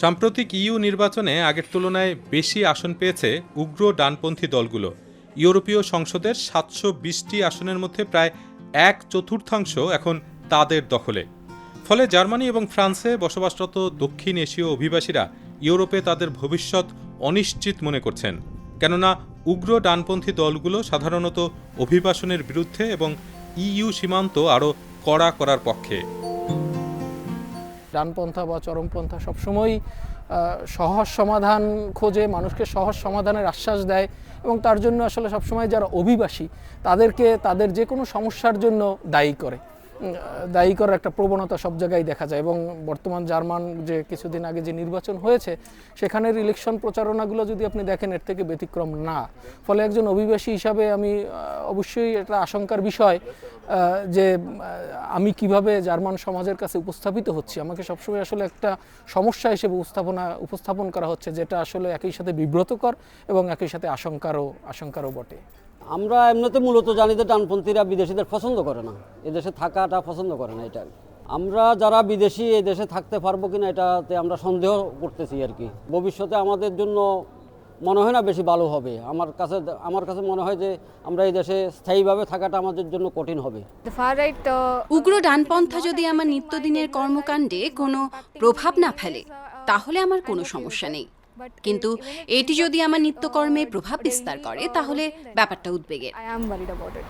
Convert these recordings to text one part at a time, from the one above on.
সাম্প্রতিক ইইউ নির্বাচনে আগের তুলনায় বেশি আসন পেয়েছে উগ্র ডানপন্থী দলগুলো। ইউরোপীয় সংসদের সাতশো বিশটি আসনের মধ্যে প্রায় এক চতুর্থাংশ এখন তাদের দখলে। ফলে জার্মানি এবং ফ্রান্সে বসবাসরত দক্ষিণ এশীয় অভিবাসীরা ইউরোপে তাদের ভবিষ্যৎ অনিশ্চিত মনে করছেন। কেননা উগ্র ডানপন্থী দলগুলো সাধারণত অভিবাসনের বিরুদ্ধে এবং ইইউ সীমান্ত আরও কড়া করার পক্ষে। ডানপন্থা বা চরমপন্থা সবসময়ই সহজ সমাধান খোঁজে, মানুষকে সহজ সমাধানের আশ্বাস দেয় এবং তার জন্য আসলে সবসময় যারা অভিবাসী, তাদেরকে, তাদের যে কোনো সমস্যার জন্য দায়ী করে। দায়ী করার একটা প্রবণতা সব জায়গায় দেখা যায় এবং বর্তমান জার্মান যে কিছুদিন আগে যে নির্বাচন হয়েছে, সেখানের ইলেকশন প্রচারণাগুলো যদি আপনি দেখেন, এর থেকে ব্যতিক্রম না। ফলে একজন অভিবাসী হিসাবে আমি অবশ্যই এটা আশঙ্কার বিষয় যে আমি কীভাবে জার্মান সমাজের কাছে উপস্থাপিত হচ্ছি। আমাকে সবসময় আসলে একটা সমস্যা হিসেবে উপস্থাপনা, উপস্থাপন করা হচ্ছে, যেটা আসলে একই সাথে বিব্রতকর এবং একই সাথে আশঙ্কারও আশঙ্কারও বটে। আমরা এমনিতে মূলত জানি যে ডানপন্থীরা বিদেশিদের পছন্দ করে না। এদেশে থাকাটা পছন্দ করে না এটা আমরা যারা বিদেশি এই দেশে থাকতে পারব কিনা এটাতে আমরা সন্দেহ করতেছি আর কি। ভবিষ্যতে আমাদের জন্য মনে হয় না বেশি ভালো হবে। আমার কাছে আমার কাছে মনে হয় যে আমরা এই দেশে স্থায়ীভাবে থাকাটা আমাদের জন্য কঠিন হবে। উগ্র ডানপন্থা যদি আমার নিত্যদিনের কর্মকাণ্ডে কোনো প্রভাব না ফেলে তাহলে আমার কোনো সমস্যা নেই। কিন্তু এটি যদি আমার নিত্যকর্মে প্রভাব বিস্তার করে তাহলে ব্যাপারটা উদ্বেগের I am worried about it.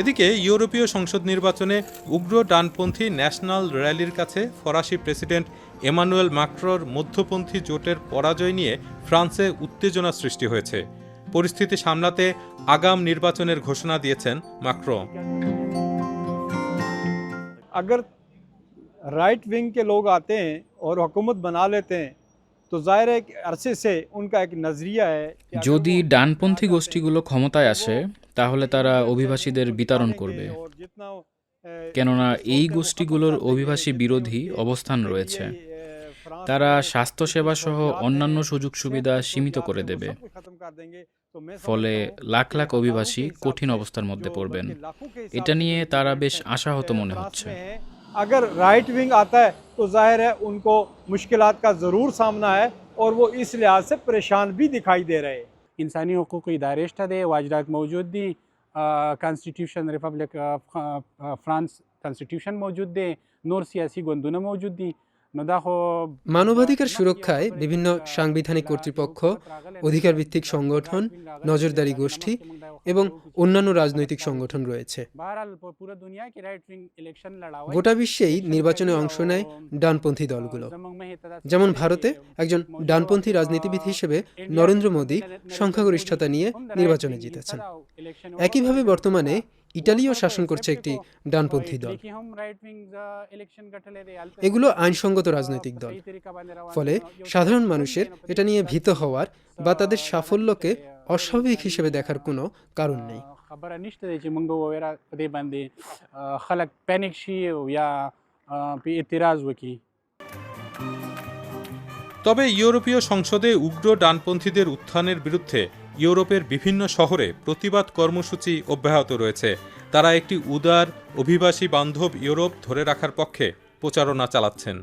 এদিকে ইউরোপীয় সংসদ নির্বাচনে উগ্র ডানপন্থী ন্যাশনাল র্যালির কাছে ফরাসি প্রেসিডেন্ট এমানুয়েল মাক্রোর মধ্যপন্থী জোটের পরাজয় নিয়ে ফ্রান্সে উত্তেজনা সৃষ্টি হয়েছে পরিস্থিতি সামলাতে আগাম নির্বাচনের ঘোষণা দিয়েছেন মাক্রো अगर राइट विंग के लोग आते हैं और हुकूमत बना लेते हैं तो ज़ाहिर है कि अरसे से उनका एक नज़रिया है कि अगर যদি वो ডানপন্থী चाहेगा গোষ্ঠীগুলো ক্ষমতায় আসে তাহলে তারা অভিবাসীদের বিতরণ করবে और जितना वो, अ, কেননা এই सोचते हैं, গোষ্ঠীগুলোর वो खत्म कर অভিবাসী देंगे, বিরোধী क्योंकि অবস্থান ये, রয়েছে अ, फ्रांस তারা में স্বাস্থ্যসেবা সহ जो অন্যান্য हालात সুযোগ हैं, সুবিধা जो সীমিত हालात করে हैं, वो দেবে सब कुछ खत्म कर देंगे। तो मैं ফলে समझता हूँ লাখ कि লাখ हज़ारों অভিবাসী के हिसाब কঠিন से অবস্থার মধ্যে जो পড়বেন बल्कि लाखों के हिसाब এটা से নিয়ে जो তারা immigrant বেশ हैं, আশাহত अ, মনে फ्रांस হচ্ছে में हैं। अगर राइट विंग आता है तो ज़ाहिर है उनको मुश्किल का ज़रूर सामना है और वो इस लिहाज से परेशान भी दिखाई दे रहे हैं। इंसानी हकूक़ इदारे दे वाजरात मौजूद दी कॉन्स्टिट्यूशन रिपब्लिक फ्रांस कॉन्स्टिट्यूशन मौजूद दे नोर सियासी गंदुना मौजूद दी মানবাধিকার সুরক্ষায় বিভিন্ন সাংবিধানিক কর্তৃপক্ষ अधिकार भित्तिक সংগঠন নজরদারি গোষ্ঠী এবং অন্যান্য রাজনৈতিক সংগঠন রয়েছে। গোটা বিশ্বেই নির্বাচনে অংশ নেয় ডানপন্থী দলগুলো। যেমন ভারতে একজন ডানপন্থী রাজনীতিবিদ হিসেবে নরেন্দ্র মোদী সংখ্যাগরিষ্ঠতা নিয়ে নির্বাচনে জিতেছেন। একইভাবে বর্তমানে ইটালিও শাসন করছে একটি ডানপন্থী দল। এগুলো আইনসঙ্গত রাজনৈতিক দল। ফলে সাধারণ মানুষের এটা নিয়ে ভীত হওয়ার বা তাদের সাফল্যকে অস্বাভাবিক انساني، হিসেবে দেখার কোনো কারণ নেই uh, خبره نشته دی چې موږ وویره په دې باندې uh, خلک پینیک شي او یا uh, په اعتراض وکړي তবে ইউরোপীয় সংসদে উগ্র ডানপন্থীদের উত্থানের বিরুদ্ধে ইউরোপের বিভিন্ন শহরে প্রতিবাদ কর্মসূচি অব্যাহত রয়েছে তারা একটি উদার অভিবাসী বান্ধব ইউরোপ ধরে রাখার পক্ষে প্রচারণা চালাচ্ছেন